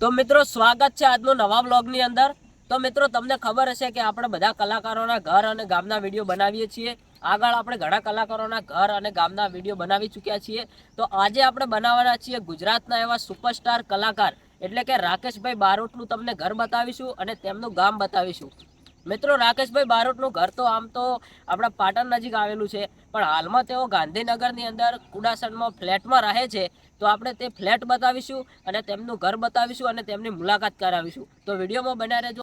તો મિત્રો, સ્વાગત છે આજનો નવા બ્લોગની અંદર. તો મિત્રો, તમને ખબર હશે કે આપણે બધા કલાકારોના ઘર અને ગામના વીડિયો બનાવીએ છીએ. આગળ આપણે ઘણા કલાકારોના ઘર અને ગામના વીડિયો બનાવી ચૂક્યા છીએ. તો આજે આપણે બનાવવાના છીએ ગુજરાતના એવા સુપરસ્ટાર કલાકાર. એટલે કે રાકેશભાઈ બારોટનું તમને ઘર બતાવીશું અને તેમનું ગામ બતાવીશું. મિત્રો, રાકેશભાઈ બારોટનું ઘર તો આમ તો આપણા પાટણ નજીક આવેલું છે, પણ હાલમાં તેઓ ગાંધીનગરની અંદર કુડાસણમાં ફ્લેટમાં રહે છે, તો આપણે તે ફ્લેટ બતાવીશું અને તેમનું ઘર બતાવીશું અને તેમની મુલાકાત કરાવીશું. તો વિડીયોમાં બન્યા રહેજો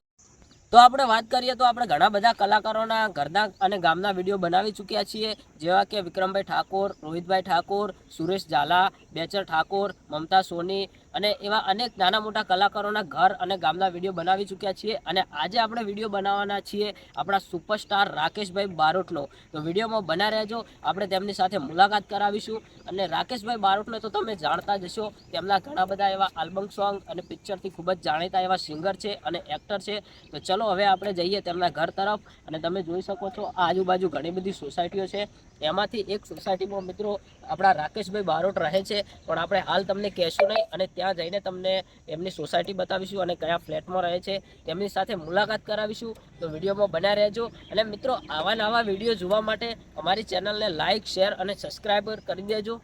તો આપણે વાત કરીએ તો આપણે ઘણા બધા કલાકારોના ઘરના અને ગામના વીડિયો બનાવી ચૂક્યા છીએ, જેવા કે વિક્રમભાઈ ઠાકોર, રોહિતભાઈ ઠાકોર, સુરેશ ઝાલા બેચર ઠાકોર, મમતા સોની અને એવા અનેક નાના મોટા કલાકારોના ઘર અને ગામના વીડિયો બનાવી ચૂક્યા છીએ અને આજે આપણે વીડિયો બનાવવાના છીએ આપણા સુપરસ્ટાર રાકેશભાઈ બારોટનો. તો વિડીયોમાં બના રહેજો, આપણે તેમની સાથે મુલાકાત કરાવીશું અને રાકેશભાઈ બારોટને તો તમે જાણતા જ હશો, તેમના ઘણા બધા એવા આલ્બમ સોંગ અને પિક્ચરથી ખૂબ જ જાણીતા એવા સિંગર છે અને એક્ટર છે. તો ચલો હવે આપણે જઈએ તેમના ઘર તરફ અને તમે જોઈ શકો છો, આજુબાજુ ઘણી બધી સોસાયટીઓ છે. એમાંથી એક સોસાયટીમાં મિત્રો આપણા રાકેશભાઈ બારોટ રહે છે, પણ આપણે હાલ તમને કહેશું નહીં અને ત્યાં જઈને તમને એમની સોસાયટી બતાવીશું અને કયા ફ્લેટમાં રહે છે. તેમની સાથે મુલાકાત કરાવીશું, તો વિડીયોમાં બન્યા રહેજો. અને મિત્રો, આવા નવા વીડિયો જોવા માટે અમારી ચેનલને લાઇક શેર અને સબસ્ક્રાઈબ કરી દેજો.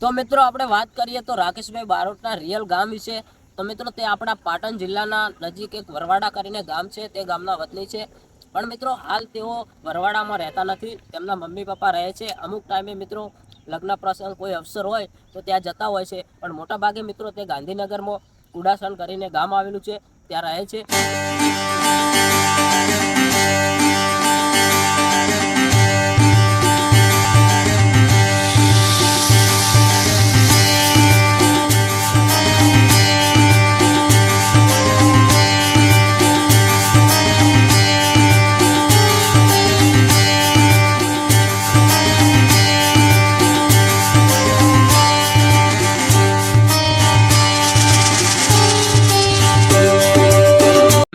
તો મિત્રો, આપણે વાત કરીએ તો રાકેશભાઈ બારોટના રિયલ ગામ વિશે. તો મિત્રો, તે આપણા પાટણ જિલ્લાના નજીક એક વરવાડા કરીને ગામ છે, તે ગામના વતની છે. પણ મિત્રો, હાલ તેઓ વરવાડામાં રહેતા નથી. તેમના મમ્મી પપ્પા રહે છે. અમુક ટાઈમે મિત્રો, લગ્ન પ્રસંગ કોઈ અવસર હોય તો ત્યાં જતા હોય છે. પણ મોટા ભાગે મિત્રો, તે ગાંધીનગરમાં કુડાસણ કરીને ગામ આવેલું છે. ત્યાં રહે છે.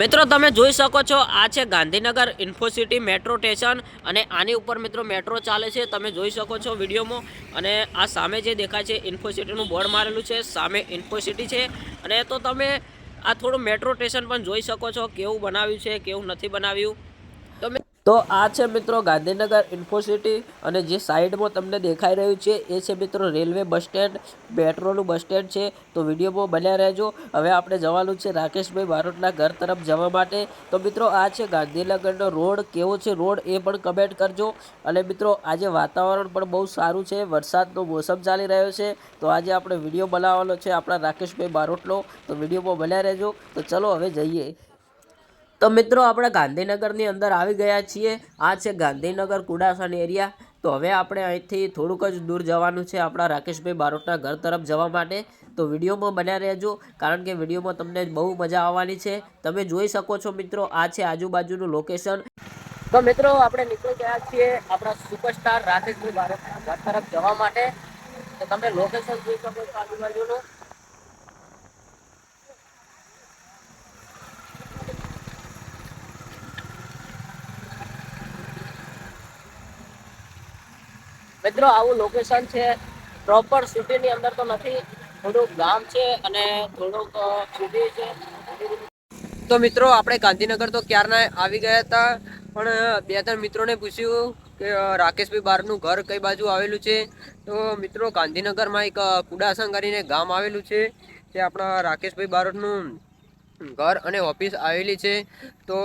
મિત્રો, તમે જોઈ શકો છો, આ છે ગાંધીનગર ઇન્ફોસિટી મેટ્રો સ્ટેશન અને આની ઉપર મિત્રો મેટ્રો ચાલે છે. તમે જોઈ શકો છો વિડીયોમાં અને આ સામે જે દેખાય છે ઇન્ફોસિટીનું બોર્ડ મારેલું છે, સામે ઇન્ફોસિટી છે. અને તો તમે આ થોડું મેટ્રો સ્ટેશન પણ જોઈ શકો છો, કેવું બનાવ્યું છે, કેવું નથી બનાવ્યું. તો આ છે મિત્રો ગાંધીનગર ઇન્ફોસિટી અને જે સાઈડમાં તમને દેખાઈ રહ્યું છે, એ છે મિત્રો રેલવે બસ સ્ટેન્ડ મેટ્રોનું બસ સ્ટેન્ડ છે. તો વિડીયોમાં બન્યા રહેજો. હવે આપણે જવાનું છે રાકેશભાઈ બારોટના ઘર તરફ જવા માટે. તો મિત્રો આ છે ગાંધીનગરનો રોડ, કેવો છે રોડ એ પણ કમેન્ટ કરજો. અને મિત્રો આજે વાતાવરણ પણ બહુ સારું છે, વરસાદનો મોસમ ચાલી રહ્યો છે. તો આજે આપણે વીડિયો બનાવવાનો છે આપણા રાકેશભાઈ બારોટનો. તો વિડીયોમાં બન્યા રહેજો. તો ચલો હવે જઈએ. તો મિત્રો આપણે ગાંધીનગરની અંદર આવી ગયા છીએ. આ છે ગાંધીનગર કુડાસણ એરિયા. તો હવે આપણે અહીંથી થોડુંક જ દૂર જવાનું છે આપણા રાકેશભાઈ બારોટના ઘર તરફ જવા માટે. તો વિડીયોમાં બન્યા રહેજો, કારણ કે વિડીયોમાં તમને બહુ મજા આવવાની છે. તમે જોઈ શકો છો મિત્રો, આ છે આજુબાજુનું લોકેશન તો મિત્રો, આપણે નીકળી ગયા છીએ આપણા સુપરસ્ટાર રાકેશભાઈ બારોટના ઘર તરફ જવા માટે. તો તમે લોકેશન જોઈ શકો છો આજુબાજુનું. મિત્રો, આવું લોકેશન છે. પ્રોપર સિટીની અંદર તો નથી, થોડુંક ગામ છે અને થોડુંક સિટી છે. તો મિત્રો, આપણે ગાંધીનગર તો ક્યારના આવી ગયા હતા, પણ બે ત્રણ મિત્રોને પૂછ્યું કે રાકેશભાઈ બારનું ઘર કઈ બાજુ આવેલું છે? તો મિત્રો, ગાંધીનગરમાં એક કુડાસન કરીને ગામ આવેલું છે તે આપણા રાકેશભાઈ બારનું ઘર અને ઓફિસ આવેલી છે. તો,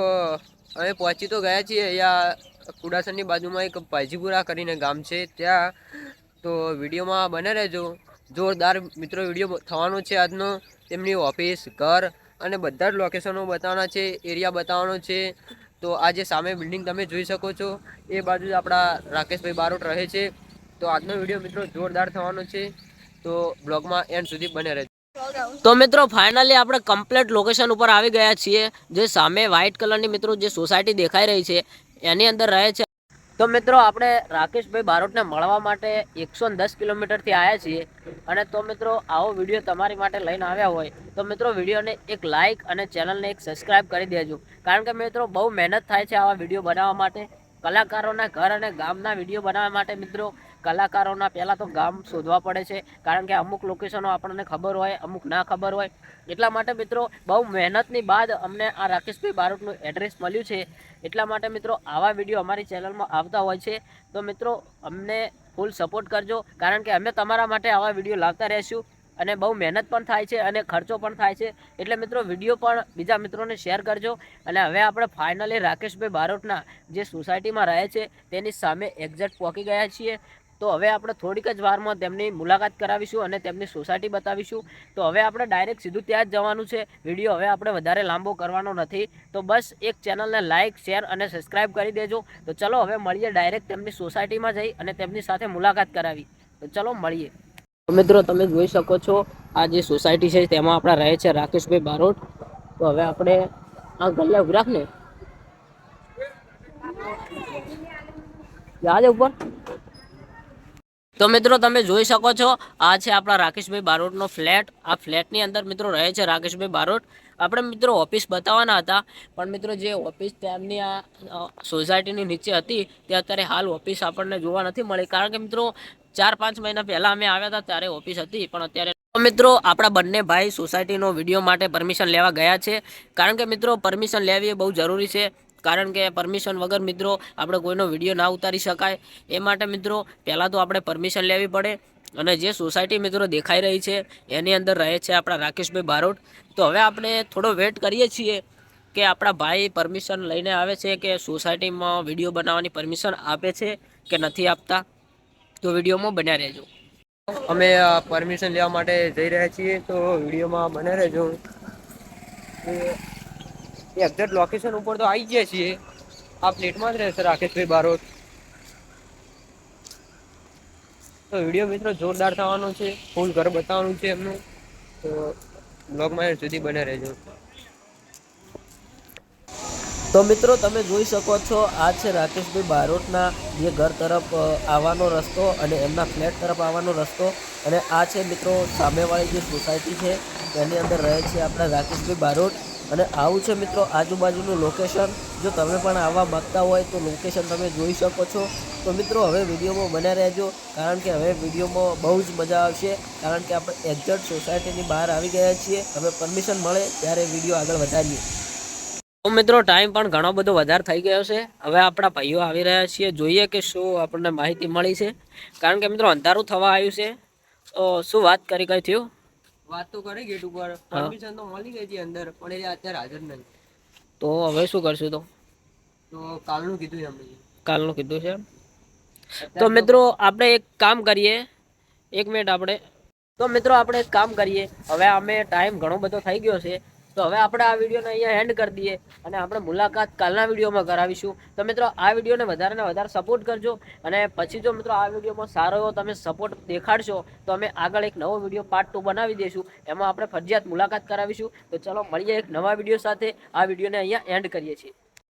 અમે પહોંચી તો ગયા છીએ, અહીંયા કુડાસણની બાજુમાં એક પાજીપુરા કરીને ગામ છે. ત્યાં તો વિડીયોમાં બને રહેજો. જોરદાર મિત્રો, વીડિયો થવાનો છે આજનો. તેમની ઓફિસ, ઘર અને બધા જ લોકેશનો બતાવવાના છે એરિયા બતાવવાનો છે. તો આ જે સામે બિલ્ડિંગ તમે જોઈ શકો છો, એ બાજુ જ આપણા રાકેશભાઈ બારોટ રહે છે. તો આજનો વીડિયો મિત્રો જોરદાર થવાનો છે. તો બ્લોગમાં એન્ડ સુધી બને રહેજો. તો મિત્રો ફાઇનલી આપણે કમ્પ્લીટ લોકેશન ઉપર આવી ગયા છીએ. જે સામે વ્હાઇટ કલરની મિત્રો, જે સોસાયટી દેખાઈ રહી છે એની અંદર રહે છે. તો મિત્રો, આપણે રાકેશભાઈ બારોટને મળવા માટે એકસો દસ કિલોમીટરથી આવ્યા છીએ. અને તો મિત્રો, આવો વીડિયો તમારી માટે લઈને આવ્યા હોય, તો મિત્રો, વિડીયોને એક લાઇક અને ચેનલને એક સબસ્ક્રાઇબ કરી દેજો. કારણ કે મિત્રો, બહુ મહેનત થાય છે આવા વીડિયો બનાવવા માટે. કલાકારોના ઘર અને ગામના વીડિયો બનાવવા માટે મિત્રો કલાકારોના પહેલાં તો ગામ શોધવા પડે છે, કારણ કે અમુક લોકેશનો આપણને ખબર હોય, અમુક ના ખબર હોય. એટલા માટે મિત્રો, બહુ મહેનતની બાદ અમને આ રાકેશભાઈ બારોટનું એડ્રેસ મળ્યું છે. એટલા માટે મિત્રો, આવા વીડિયો અમારી ચેનલમાં આવતા હોય છે. તો મિત્રો, અમને ફૂલ સપોર્ટ કરજો, કારણ કે અમે તમારા માટે આવા વીડિયો લાવતા રહીશું અને બહુ મહેનત પણ થાય છે અને ખર્ચો પણ થાય છે. એટલે મિત્રો વીડિયો પણ બીજા મિત્રોને શેર કરજો. અને હવે આપણે ફાઇનલી રાકેશભાઈ બારોટના જે સોસાયટીમાં રહે છે, તેની સામે એક્ઝેક્ટ પહોંચી ગયા છીએ. તો હવે આપણે થોડીક જ વારમાં તેમની મુલાકાત કરાવીશું અને તેમની સોસાયટી બતાવીશું. તો હવે આપણે ડાયરેક્ટ સીધું ત્યાં જ જવાનું છે. વીડિયો હવે આપણે વધારે લાંબો કરવાનો નથી. તો બસ એક ચેનલને લાઇક શેર અને સબસ્ક્રાઇબ કરી દેજો. તો ચલો હવે મળીએ ડાયરેક્ટ તેમની સોસાયટીમાં જઈ અને તેમની સાથે મુલાકાત કરાવી. તો ચલો મળીએ. મિત્રો તમે જોઈ શકો છો, આ જે સોસાયટી છે તેમાં આપણા રહે છે રાકેશભાઈ બારોટ. તો હવે આપણે આ ગલ્લા ઊભી રાખ ને. યાદ ઉપર. તો મિત્રો તમે જોઈ શકો છો, આ છે આપણા રાકેશભાઈ બારોટનો ફ્લેટ. આ ફ્લેટની અંદર મિત્રો રહે છે રાકેશભાઈ બારોટ. આપણે મિત્રો ઓફિસ બતાવવાના હતા, પણ મિત્રો જે ઓફિસ તેમની આ સોસાયટીની નીચે હતી, તે અત્યારે હાલ ઓફિસ આપણને જોવા નથી મળી. કારણ કે મિત્રો ચાર પાંચ મહિના પહેલાં અમે આવ્યા હતા, ત્યારે ઓફિસ હતી, પણ અત્યારે મિત્રો આપણા બંને ભાઈ સોસાયટીનો વીડિયો માટે પરમિશન લેવા ગયા છે. કારણ કે મિત્રો પરમિશન લેવી એ બહુ જરૂરી છે. કારણ કે પરમિશન વગર મિત્રો આપણે કોઈનો વીડિયો ના ઉતારી શકાય. એ માટે મિત્રો, પહેલાં તો આપણે પરમિશન લેવી પડે અને જે સોસાયટી મિત્રો દેખાઈ રહી છે, એની અંદર રહે છે આપણા રાકેશભાઈ બારોટ. તો હવે આપણે થોડો વેટ કરીએ છીએ કે આપણા ભાઈ પરમિશન લઈને આવે છે કે સોસાયટીમાં વીડિયો બનાવવાની પરમિશન આપે છે કે નથી આપતા. તો વિડીયોમાં બન્યા રહેજો. અમે પરમિશન લેવા માટે જઈ રહ્યા છીએ, તો વિડીયોમાં બન્યા રહેજો. એક્ઝેક્ટ લોકેશન ઉપર તો આવી ગયા છીએ. આ પ્લેટમાં જ રહેશે રાકેશભાઈ બારોટ. તો વીડિયો મિત્રો જોરદાર થવાનો છે. ફૂલ ઘર બતાવવાનું છે એમનું. તો બ્લોગમાં સુધી બને રહેજો. તો મિત્રો તમે જોઈ શકો છો, આ છે રાકેશભાઈ બારોટના જે ઘર તરફ આવવાનો રસ્તો અને એમના ફ્લેટ તરફ આવવાનો રસ્તો. અને આ છે મિત્રો સામેવાળી જે સોસાયટી છે, તેની અંદર રહે છે આપણા રાકેશભાઈ બારોટ. અને આવું છે મિત્રો આજુબાજુનું લોકેશન જો તમે પણ આવવા માગતા હોય તો લોકેશન તમે જોઈ શકો છો. તો મિત્રો હવે વિડીયોમાં બન્યા રહેજો. કારણ કે હવે વિડીયોમાં બહુ જ મજા આવશે. કારણ કે આપણે એક્ઝેક્ટ સોસાયટીની બહાર આવી ગયા છીએ. હવે પરમિશન મળે ત્યારે વીડિયો આગળ વધારીએ. તો મિત્રો ટાઈમ પણ ઘણો બધો વધારે થઈ ગયો છે. હવે આપણા ભાઈઓ આવી રહ્યા છીએ. જોઈએ કે શું આપણને માહિતી મળી છે. કારણ કે મિત્રો અંધારું થવા આવ્યું છે. તો શું વાત કરી કઈ થયું? વાત તો કરી ગેટ ઉપર. પરમિશન તો મળી ગઈ હતી અંદર પણ એ અત્યારે હાજર નથી. તો હવે શું કરશું તો? તો કાલનું કીધું એમણે. કાલનું કીધું છે તો મિત્રો આપણે એક કામ કરીએ. એક મિનિટ આપણે. તો મિત્રો આપણે એક કામ કરીએ. હવે અમે ટાઈમ ઘણો બધો થઈ ગયો છે. તો હવે આપણે આ વિડીયોને અહીંયા એન્ડ કરી દઈએ અને આપણે મુલાકાત કાલના વિડીયોમાં કરાવીશું. તો મિત્રો, આ વિડીયોને વધારે ને વધારે સપોર્ટ કરજો અને પછી જો મિત્રો, આ વિડીયોમાં સારો એવો તમે સપોર્ટ દેખાડશો, તો અમે આગળ એક નવો વીડિયો પાર્ટ ટુ બનાવી દઈશું. એમાં આપણે ફરજિયાત મુલાકાત કરાવીશું. તો ચલો, મળીએ એક નવા વીડિયો સાથે. આ વિડીયોને અહીંયા એન્ડ કરીએ છીએ.